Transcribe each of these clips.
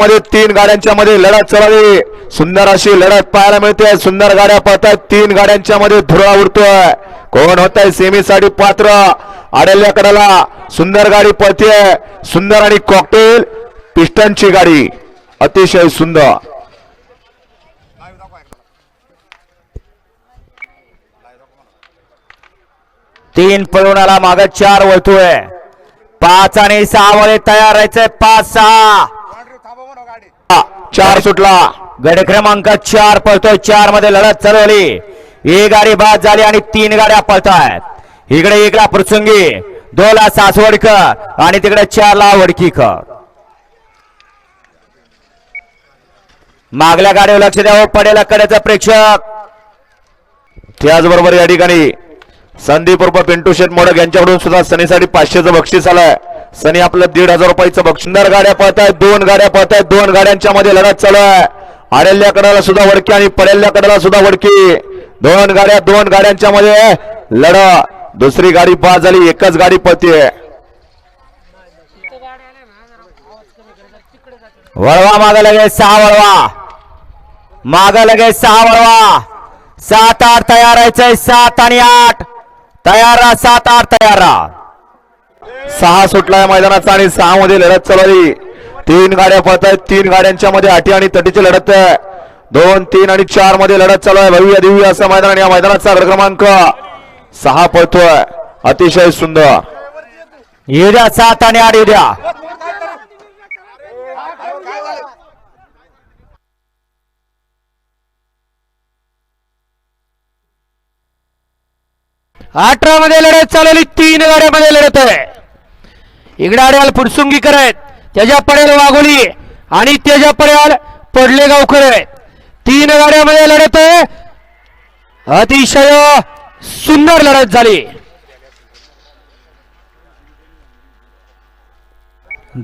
मध्ये तीन गाड्यांच्या मध्ये लढत चालावी. सुंदर अशी लढत पाहायला मिळते. सुंदर गाड्या पाहतात तीन गाड्यांच्या मध्ये धुरा उडतोय. कोण होत आहे सेमी साठी पात्र. आडल्या कडाला सुंदर गाडी पळते सुंदर आणि कॉकटेल पिस्टनची गाडी. अतिशय सुंदर. तीन पळून आला माग चार वळतोय. पाच आणि सहा मध्ये तयार राहायचंय. पाच सहा. चार सुटला. गड क्रमांक चार पळतोय. चारमध्ये लढत चालवली. ही गाडी बाद झाली आणि तीन गाड्या पळतायत. इकडे एकला प्रसंगी दोला सासवडकर आणि तिकडे चारला वडकीकर. मागल्या गाडीवर लक्ष द्यावं हो, पडेला कड्याचा प्रेक्षक. त्याचबरोबर या ठिकाणी संदीप उर्फ पिंटू शेठ मोडक यांच्याकडून सुद्धा सनीसाठी पाचशेचं बक्षीस आलंय. सनी आपलं दीड हजार रुपयाचं बघ. सुंदर गाड्या पळतायत दोन गाड्या पळतायत दोन गाड्यांच्या मध्ये लढत चालू आहे. आडेल्या कडाला सुद्धा वडकी आणि पडेल्या कडाला सुद्धा वडकी. दोन गाड्या दोन गाड्यांच्या मध्ये लढ. दुसरी गाडी पास झाली एकच गाडी पळतीये. वळवा माग लगे सहा वळवा. माग लगे सहा वळवा. सात आठ तयार व्हायचंय सात आणि आठ. तयार राहा सात आठ तयार सहा सहा सुटलाय मैदानाचा आणि सहा मध्ये लढत चालवली तीन गाड्या पळतायत तीन गाड्यांच्या मध्ये आठी आणि तटीची लढत आहे. दोन तीन आणि चारमध्ये लढत चालू आहे. भव्य दिव्य असं मैदान आणि या मैदानाचा क्रमांक सहा पळतोय. अतिशय सुंदर. येऊ द्या सात आणि आठ येऊ द्या अठरा मध्ये लढत चालवली तीन गाड्यामध्ये लढत आहे. इकडे आड्याल फुडसुंगी करत त्याच्या पडेल वाघोली आणि त्याच्या पडेल पडले गावकर आहेत. तीन गाड्यामध्ये लढत आहे. अतिशय सुंदर लढत झाली.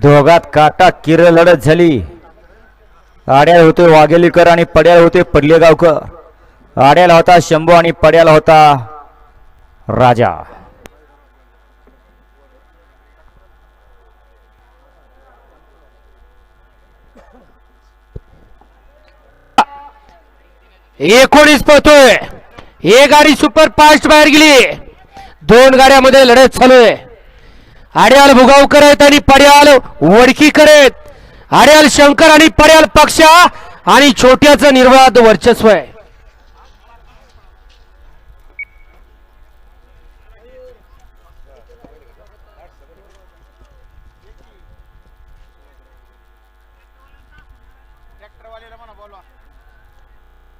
दोघात काटा किर लढत झाली. आड्याल होते वाघेलीकर आणि पड्याल होते पडले गावकर आड्याला होता शंभू आणि पड्याला होता राजा. एकोणीस पळतोय. एक गाडी सुपर फास्ट बाहेर गेली. दोन गाड्यामध्ये लढत चालू आहे. आड्याल भुगावकर आहेत आणि पड्याल वडकीकर आहेत. आड्याल शंकर आणि पड्याल पक्षा आणि छोट्याचं निर्वाद वर्चस्व आहे.